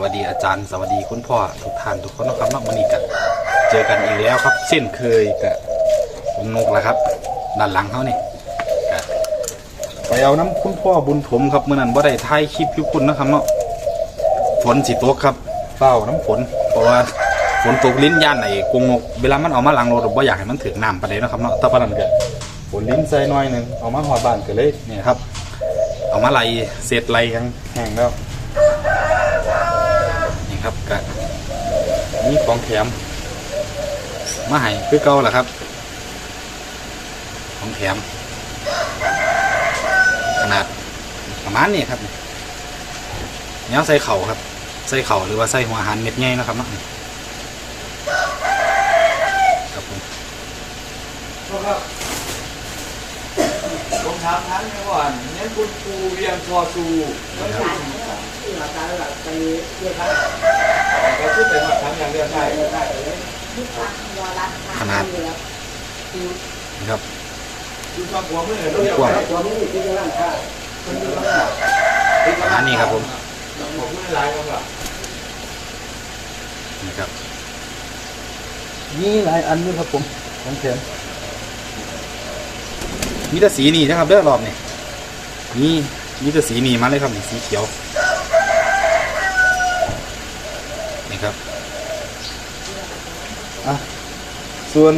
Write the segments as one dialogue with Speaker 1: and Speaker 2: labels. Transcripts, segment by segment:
Speaker 1: สวัสดีอาจารย์ สวัสดีคุณพ่อทุกท่านทุกคนนะครับนอกวันนี้กันเจอกันอีกแล้วครับเส้นเคยกับผมนกแล้วครับด้านหลังเขานี่ไปเอาน้ำคุณพ่อบุญถมครับเมื่อนั้นว่าได้ถ่ายคลิปยุคุณนะครับเนาะฝนสิตกครับเฝ้าน้ำฝนเพราะว่าฝนตกลิ้นย่านไหนกรงนกเวลามันเอามาล้างรถผมว่าอยากให้มันถึงน้ำไปเลยนะครับเนาะแตะปานนันเกิดฝนลิ้นใส่น่อยหนึ่งเอามาหอดบ้านเกันเลยเนี่ยครับ เอามาไล่เศษไล่ยังแห้งแล้ว ครับกะนี่ของแถมมาให้คือเก่าแหละครับ ของแถม ขนาดประมาณนี้ครับเนี้ยใส่เข่าครับใส่เข่าหรือว่าใส่หัวหารเม็ดใหญ่นะครับเนาะครับผม
Speaker 2: ผมถามท่านก่อนเนี่ยคุณครูเรียนพอสูแล้วคุณ ที่หลักการหลักไปเรียกท่านก็ชื่อเป็นหลักฐานอย่างเดียวใช่ได้
Speaker 1: ขนาดนะครับ
Speaker 2: คือความหัวมือเราเรียก
Speaker 1: ว้าง
Speaker 2: หัวมือที่จะร่างค่า
Speaker 1: ประมาณนี้ครับผม
Speaker 2: นี่
Speaker 1: ครับ
Speaker 3: มีหลายอันด้วยครับผมของแถม
Speaker 1: มีแต่สีนี่นะครับเด้อรอบนี่นี่มีแต่สีนี่มาเลยครับนี่สีเขียว นี่ครับ
Speaker 3: ส่วน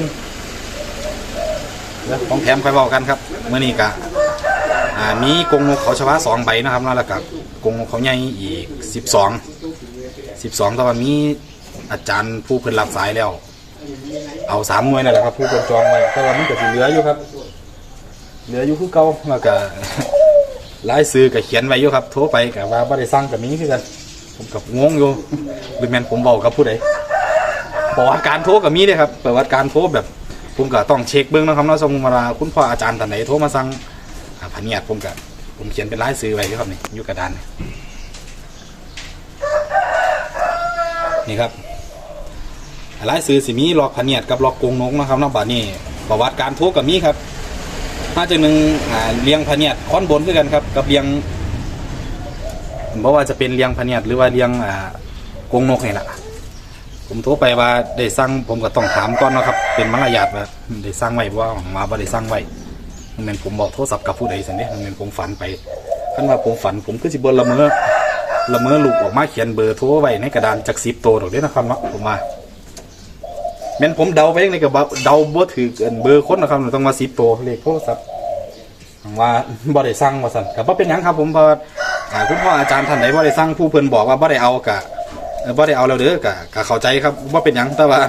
Speaker 1: เดี๋ยวของแถมค่อยบอกกันครับเมื่อนี้กะอ่ามีกรงนกเขาชวาสองใบนะครับแล้วก็กรงนกเขาใหญ่อีกสิบสองสิบสองแต่ว่ามีอาจารย์ผู้เพิ่นรับสายแล้ว เอาสามหน่วยนั่นแหละครับผู้เพิ่นจองไว้แต่ว่ามันก็สิเหลืออยู่ครับ เหลืออยู่คือเก่าแล้วก็รายซื้อก็เขียนไว้อยู่ครับ โทรไปก็ว่าบ่ได้สั่งก็มีคือกัน ผมกับงงอยู่หรือแม่นผมเว้ากับผู้ใดประวัติการโทรก็มีเด้ครับประวัติการโทรแบบผมก็ต้องเช็คเบื้องนะครับเนาะสมมติว่าคุณพ่ออาจารย์ท่านไหนโทรมาสั่งอ่าพันเนียดผมก็ผมเขียนเป็นรายซื้อไว้อยู่ครับนี่อยู่กระดานนี่นี่ครับรายซื้อสิมีล็อกพันเนียดกับล็อกกงนกนะครับเนาะบัดนี้ประวัติการโทรก็มีครับมาจากหนึ่งอ่าเลี้ยงพันเนียดค้อนบนด้วยกันครับกับเลี้ยง เพราะว่าจะเป็นเลี้ยงพเนียดหรือว่าเลี้ยงอ่ากงนกนี่แหละผมโทรไปว่าได้สั่งผมก็ต้องถามก่อนเนาะครับ เป็นมารยาทว่าได้สั่งไว้บ่ว่ามาบ่ได้สั่งไว้มันเป็นผมบอกโทรศัพท์กับผู้ใดสันเด้มันเป็นผมฝันไปคันว่าผมฝันผมก็สิบ่ละเมอละเมอลูกออกมาเขียนเบอร์โทรไว้ในกระดานจักสิบตัวดอกเด้นะครับเนาะผมว่าแม่นผมเดาไปยังไงก็บ่เดาบ่ถือเกินเบอร์คนนะครับต้องมาสิบตัวเลขโทรศัพท์ว่าบ่ได้สั่งว่าซั่นก็บ่าเป็นหยังครับ ผมว่า อ่าคุณพ่ออาจารย์ท่านใดบ่ได้สั่งผู้เพิ่นบอกว่าบ่ได้เอากะเออบ่ได้เอาแล้วเด้อกะกะเข้าใจครับว่าเป็นหยังแต่ว่า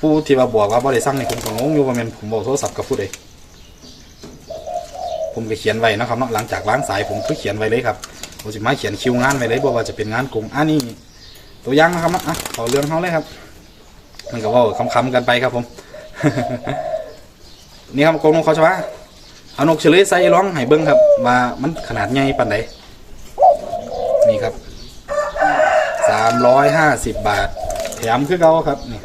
Speaker 1: ผู้ที่มาบอกว่าบ่ได้สั่งนี่ผมก็งงอยู่ว่าแม่นผมบอกโทรศัพท์กับผู้ใดผมก็เขียนไว้นะครับเนาะหลังจากวางสายผมก็เขียนไว้เลยครับผมจะมาเขียนคิวงานไว้เลยบอกว่าจะเป็นงานกลุ่มอันนี้ตัวอย่างนะครับนะอะเอเรื่องเขาเลยครับ มันก็ว่าคำๆกันไปครับผม นี่ครับกรงนกเขาใช่ปะเอานกเฉลยใส่ร้องให้เบิ้งครับว่ามันขนาดใหญ่ปานใดนี่ครับ สามร้อยห้าสิบบาท แถมคือเก่าครับนี่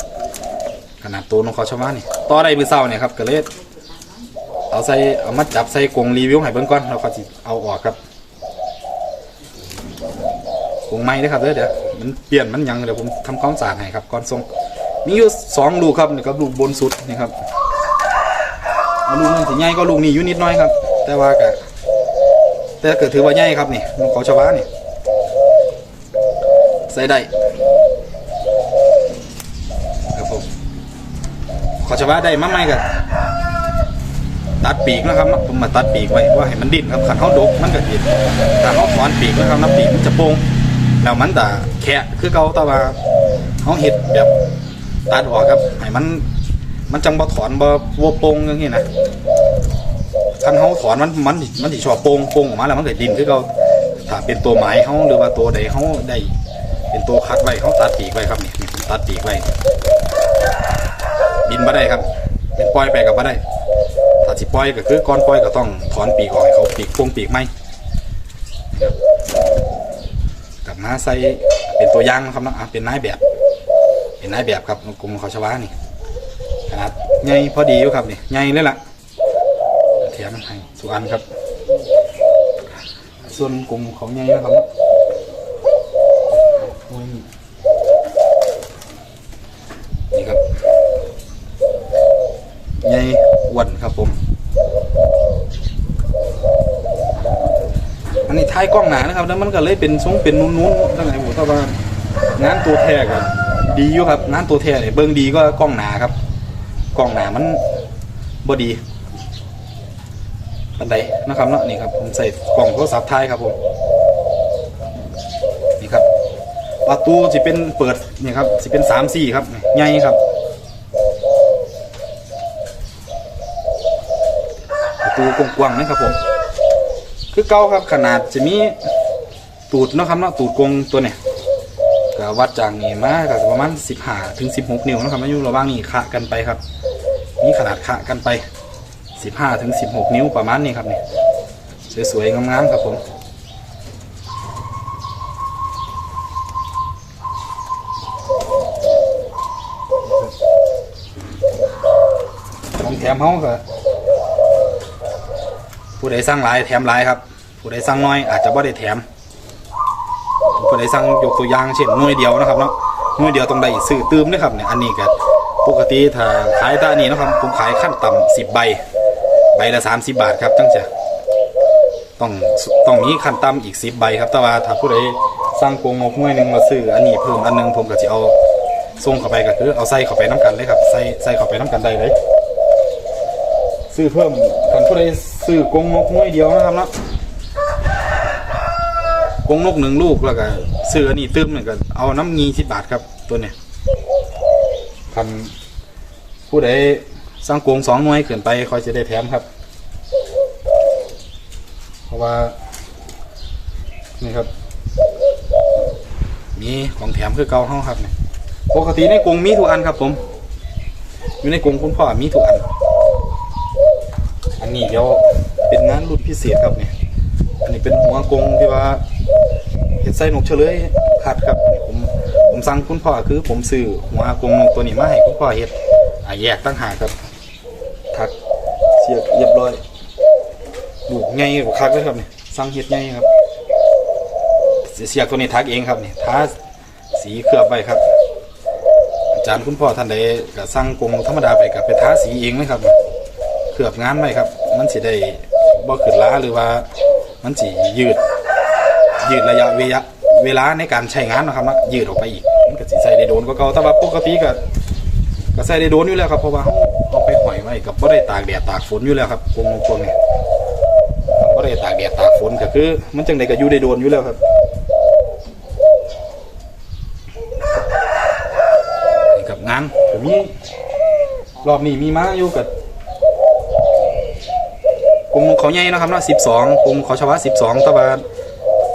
Speaker 1: ขนาดตัวนกเขาชาวบ้านนี่ต่อได้มือเศร้าเนี่ยครับก็เลยเอาใส่เอามาจับใส่กรงรีวิวให้เบิ่งก่อนแล้วก็สิเอาออกครับกรงไม้เด้อครับเด้อเดี๋ยวมันเปลี่ยนมันยังเดี๋ยวผมทำความสะอาดให้ครับก่อนส่งมีอยู่สองลูกครับนี่ครับลูกบนสุดนี่ครับเอาลูกนึงสิใหญ่ก็ลูกนี้อยู่นิดหน้อยครับ แต่ว่าก็แต่ก็ถือว่าใหญ่ครับนี่นกเขาชาวบ้านนี่ ใส่ได้ครับผมขอชาวบ้าได้มาไหมกันตัดปีกนะครับผมมาตัดปีกไว้ว่าให้มันดิ้นครับขันเขาดกมันก็ดิ้นแต่เขาถอนปีกนะครับน้ำปีกมันจะโป่งแล้วมันแต่แค่คือเกาแต่ว่าเขาเห็ดแบบตัดออกครับให้มัน มันจังบ่ถอนบ่วัวโป่งอย่างนี้นะคันเขาถอนมันมันมันสิชอบโป่งโป่งออกมาแล้วมันก็ดิ้นคือเกาถ้าเป็นตัวไม้เขาหรือว่าตัวใดเขาได้ เป็นตัวคัดไว้เขาตัดปีกไว้ครับนี่นี่ผมตัดปีกไว้บินมาได้ครับ เป็นปล่อยไปกับมาได้ถ้าสิปล่อยก็คือก่อนปล่อยก็ต้องถอนปีกออกให้เขาปีกโป่งปีกไหมกับกลับมาใส่เป็นตัวย่างนะครับนะเป็นนายแบบ เป็นนายแบบครับกลุ่มเขาชวานี่ขนาดใหญ่พอดีอยู่ครับนี่ใหญ่เลยล่ะแถมให้สุอันครับ ส่วนกลุ่มของใหญ่นะครับเนาะ
Speaker 3: ไม่มี
Speaker 1: นี่ครับใหญ่อ้วนครับผม อันนี้ท้ายกล้องหนานะครับ แล้วมันก็เลยเป็นทรงเป็นนุ่นๆตั้งไหนผมถ้าว่างานตัวแท้กันดีอยู่ครับงานตัวแท้เนี่ยเบิ่งดีก็กล้องหนาครับกล้องหนามันบ่ดีปันใดนะครับเนาะนี่ครับผมใส่กล่องโทรศัพท์ไทยครับผมนี่ครับประตูจะเป็นเปิดนี่ครับจะเป็นสามสี่ครับใหญ่ครับประตูกว้างๆนะครับผม คือเก่าครับขนาดจะมีตูดเนาะครับเนาะตูดกงตัวเนี่ยก็วัดจากนี่มาก็ประมาณสิบห้าถึงสิบหกนิ้วนะครับอายุระหว่างนี้ขะกันไปครับนี่ขนาดขะกันไปสิบห้าถึงสิบหกนิ้วประมาณนี้ครับนี่สวยๆงามๆครับผมของแถมเขาก็ ผู้ใดสั่งหลายแถมหลายครับ ผู้ใดสั่งน้อยอาจจะบ่ได้แถม ผู้ใดสั่งยกตัวอย่างเช่นหน่วยเดียวนะครับเนาะหน่วยเดียวต้องได้ซื้อตืมนะครับเนี่ยอันนี้ก็ปกติถ้าขายตานี้นะครับผมขายขั้นต่ำสิบใบ ใบละสามสิบบาทครับตั้งจะต้องต้องมีขั้นต่ำอีกสิบใบครับแต่ว่าถ้าผู้ใดสั่งโกงนกหน่วยหนึ่งมาซื้ออันนี้เพิ่มอันหนึงผมก็จะเอาส่งเข้าไปก็คือเอาใส่เข้าไปน้ำกันเลยครับใส่ใส่เข้าไปน้ำกันได้เลย ซื้อเพิ่มกันผู้ใด ซื้อกงนกน้อยเดียวนะครับเนาะกงนกหนึ่งลูกแล้วก็ซื้ออันนี้ตึมเนี่ยก็เอาน้ำงีสิบบาทครับตัวเนี่ยคันผู้ใดสร้างกรงสองหน่วยขึ้นไปคอยจะได้แถมครับ เพราะว่า นี่ครับ มีของแถมคือเก่าเฮาครับเนี่ยปกติในกรงมีทุกอันครับผม อยู่ในกรงคุณพ่อมีทุกอัน อันนี้เดี๋ยว เป็นงานรุ่นพิเศษครับเนี่ยอันนี้เป็นหัวกงที่ว่าเห็ดไส้นกเฉลยขัดครับนี่ผมผมสั่งคุณพ่อคือ ผมซื้อหัวกงนกตัวนี้มาให้คุณพ่อเห็ดอแยกตั้งหากครับถักเสียบเรียบร้อยดูกไงกว่าคักเลยครับเนี่ยสั่งเห็ดไงครับเสียบตัวนี้ทักเองครับเนี่ยทาสีเคลือบไว้ครับ อาจารย์คุณพ่อท่านใดก็สั่งกงธรรมดาไปกับไปทาสีเองเลยครับ เคลือบงานไว้ครับ มันสิได้ บ่ขึ้นล้าหรือว่ามันสิยืด ยืดระยะเวลาเวลาในการใช้งานนะครับนะยืดออกไปอีกมันก็สิใส่ได้โดนก็เก่าแต่ว่าปกติก็ก็ใส่ได้โดนอยู่แล้วครับเพราะว่าเราเอาไปห่อยไว้กับบ่ได้ตากแดดตากฝนอยู่แล้วครับกรงกพวกนี้บ่ได้ตากแดดตากฝนก็คือ มันจังไดก็อยู่ได้โดนอยู่แล้วครับนี่กับงานก็มีรอบนี้มีมาอยู่กับ กรุงเขาใหญ่นะครับเนาะสิบสองกรุงเขาชาวะสิบสองต่ว่า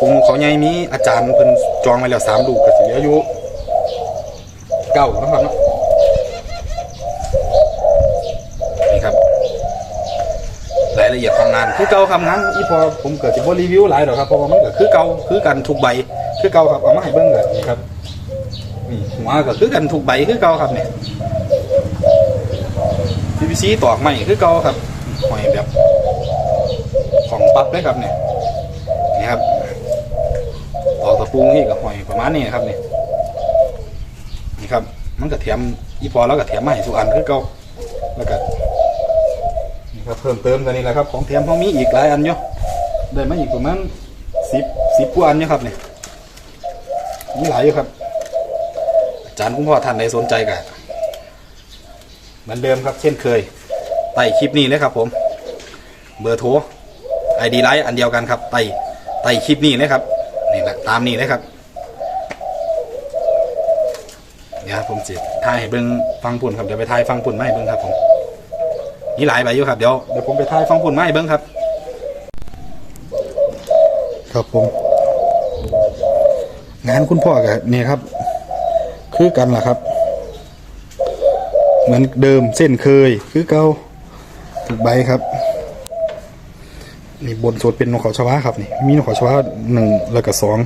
Speaker 1: กรุงเขาใหญ่มีอาจารย์เพิ่นจองไว้แล้วสามลูกก็สิเหลืออยู่เก้านะครับเนาะนี่ครับรายละเอียดของงานคือเก่าครับงานอีพอผมเกิดจะบรีวิวหลายดอกครับเพราะว่ามันก็คือเก่าคือกันทุกใบคือเก่าครับเอามาให้เบิ่งกันนี่ครับนี่หัวก็คือกันถูกใบคือเก่าครับเนี่ย PVC ตอกใหม่คือเก่าครับหอยแบบ ของปั๊บเลยครับเนี่ยนี่ครับตอกตะปูนี่กับหอยประมาณนี้ครับเนี่ยนี่ครับ มันก็แถมอีพอแล้วก็แถมมให้ทุอันคือเก่าแล้วก็นี่ครับเพิ่มเติมกันนี่แหละครับ ของแถมเขามีอีกหลายอันอยู่ได้มาอีกประมาณสิบสิบกว่าอันเนี่ยครับเนี่ยมีหลายอยู่ครับอาจารย์คุณพ่อท่านใดสนใจกันเหมือนเดิมครับ เช่นเคยใต้คลิปนี้เลยครับผม เบอร์โทร ไอดีไลน์อันเดียวกันครับใต้ใต้คลิปนี้เลยครับนี่แหละตามนี้เลยครับเดี๋ยวผมจิถ่ายให้เบิ้งฟังปุ่นครับเดี๋ยวไปถ่ายฟังปุ่นมาให้เบิ้งครับผมนี่หลายใบอยู่ครับเดี๋ยวเดี๋ยวผมไปถ่ายฟังปุ่นมาให้เบิ้งครับ ครับผม งานคุณพ่อกับเนี่ยครับ คือกันล่ะครับ เหมือนเดิมเส้นเคยคือเก่าถูกใบครับ นี่บนสุดเป็นนกเขาชวาครับนี่มีนกเขาชวาหนึ่งแล้วก็สอง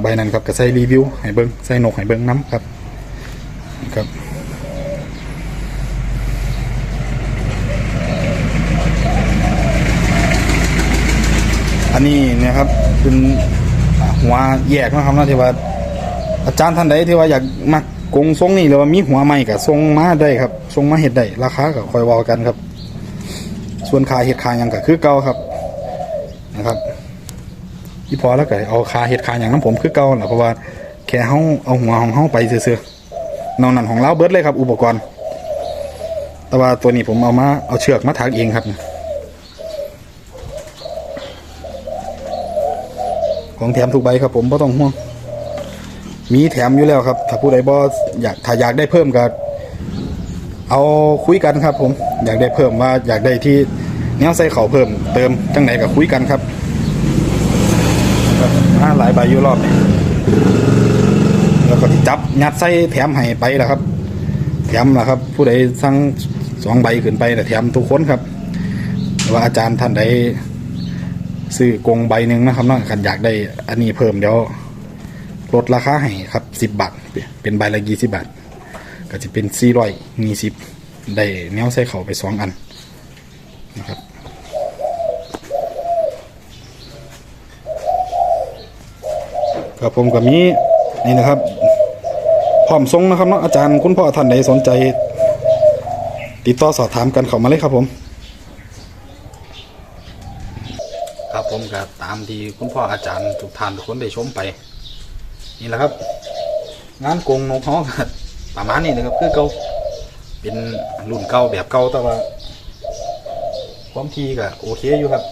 Speaker 1: ใบนั้นครับก็ใส่รีวิวให้เบิ้งใส่นกให้เบิ้งน้ำครับครับอันนี้เนี่ยครับเป็นหัวแยกนะครับนะที่ว่า อาจารย์ท่านใดที่ว่าอยากมักกงทรงนี่หรือว่ามีหัวใหม่ก็ทรงมาได้ครับทรงมาเฮ็ดได้ราคาก็ค่อยว้ากันครับ ส่วนค่าเฮ็ดค่ายังก็คือเก่าครับ นะครับที่พอแล้วก็เอาคาเฮ็ดคาหยังนํผมคือเก่าแหละเพราะว่าแค่เฮาเอาหัวของเฮาไปซื่อๆนอกนั้นของเราเบิดเลยครับ อุปกรณ์ แต่ว่าตัวนี้ผมเอามาเอาเชือกมาถักเองครับ ของแถมทุกใบครับ ผมบ่ต้องห่วงมีแถมอยู่แล้วครับ ถ้าผู้ใดบ่อยากถ้าอยากได้เพิ่มก็เอาคุยกันครับ ผมอยากได้เพิ่มว่าอยากได้ที่ แนวใส่เขาเพิ่มเติมจังไหนก็คุยกันครับครับอ่าหลายใบอยู่รอบนี้แล้วก็จับยัดใส่แถมให้ไปแล้วครับแถมละครับ ผู้ใดสั่งสองใบขึ้นไปแต่แถมทุกคนครับว่าอาจารย์ท่านใดซื้อกงใบหนึ่งนะครับนาะคันอยากได้อันนี้เพิ่มเดี๋ยวลดราคาให้ครับสิบบาทเป็นใบละยี่สิบบาท ก็จะเป็นสี่ร้อยยี่สิบได้แนวใส่เขาไปสองอันนะครับ ครับผมก็มีนี่นะครับพร้อมทรงนะครับเนาะอาจารย์คุณพ่อท่านใดสนใจ ติดต่อสอบถามกันเข้ามาเลยครับผม ครับผมก็ตามที่คุณพ่ออาจารย์ทุกท่านทุกคนได้ชมไป นี่แหละครับ งานกงนกฮ้องก็ประมาณนี้นะครับคือเก่าเป็นรุ่นเก่าแบบเก่าแต่ว่าความทีก็โอเคอยู่ครับ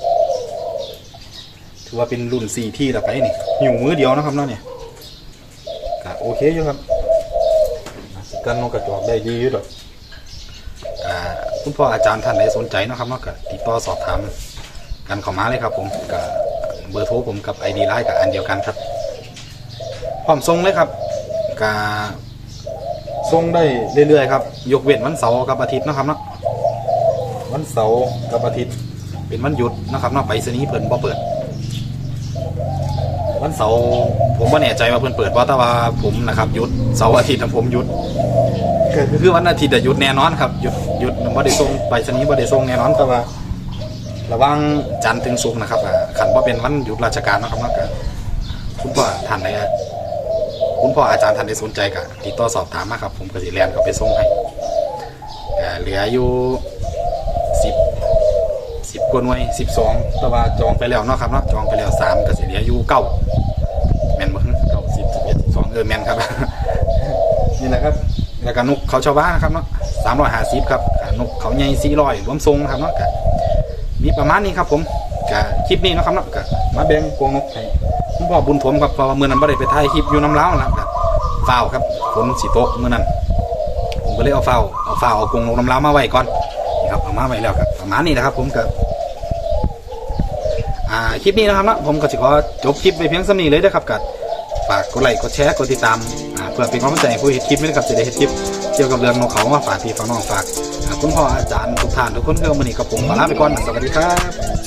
Speaker 1: ถือว่าเป็นรุ่นสี่ที่ต่อไปนี่อยู่มือเดียวนะครับเนาะเนี่ยก็โอเคอยู่ครับกันนกกระจอกได้ดีอยู่ดอกคุณพ่ออาจารย์ท่านใดสนใจนะครับเนาก็ติดต่อสอบถามกันเข้ามาเลยครับ ผมกับเบอร์โทรผมกับไอดีไลน์กับอันเดียวกันครับพร้อมส่งเลยครับกาส่งได้เรื่อยๆครับ ยกเว้นวันเสาร์กับอาทิตย์นะครับเนาะวันเสาร์กับอาทิตย์เป็นวันหยุดนะครับเนาะไปสนีย์เพิ่นบ่เปิด วันเสาร์ผมว่าแน่ใจว่าเพิ่นเปิดเพราแต่ว่าผมนะครับหยุดเสาร์อาทิตย์นะผมหยุดก็คือวันอาทิตย์อะหยุดแน่นอนครับหยุดหยุดบ่ได้ส่งไปสนีย์บ่ได้ส่งแน่นอนแต่ว่า ระหว่างจันทร์ถึงศุกร์นะครับอ่าขันว่าเป็นวันหยุดราชการนะครับเนาะก็คุณพ่อท่านใดอะคุณพ่ออาจารย์ท่านใดสนใจก็ติดต่อสอบถามมาครับ ผมก็สิแลนเขาไปส่งให้อ่าเหลืออยู่ สิบกว่าหน่วยสิบสองแต่ว่าจองไปแล้วเนาะครับเนาะจองไปแล้วสามก็สิเหลืออยู่เก้าแมนบ่เก้าสิบสิบเอ็ดสิบสองเออแมนครับ นี่แหละครับแล้วก็นกเขาชาวบ้านนะครับเนาะสามร้อยห้าสิบครับนกเขาใหญ่สี่ร้อยรวมทรงครับเนาะก็มีประมาณนี้ครับผมกับคลิปนี้นะครับเนาะก็มาแบ่งกวงนกให้คุณพ่อบุญถมครับพราะว่ามื่อนั้นไม่ได้ไปถ่ายคลิปอยู่น้ำเล้าวนะครับฝ้าวครับฝนสีโตกมื่อนั้นผมก็เลยเอาฝ้าวเอาฝ้าวเอากวงนกน้ำเล้ามาไว้ก่อนนะครับเอามาไว้แล้วครับ ประมาณนี้นะครับ ผมกับอ่าคลิปนี้นะครับนะผมก็จะขอจบคลิปไปเพียงสำนี้เลยนะครับกับฝากกดไลค์กดแชร์กดติดตามอ่าเพื่อเป็นกำลังใจผู้เห็นคลิปนี้นะครับจะได้เห็นคลิปเกี่ยวกับเรื่องนกเขามาฝากพี่ฝากน้องฝากคุณพ่ออาจารย์ทุกท่านทุกคนเพื่อมันนี่กับผมขอลาไปก่อนสวัสดีครับ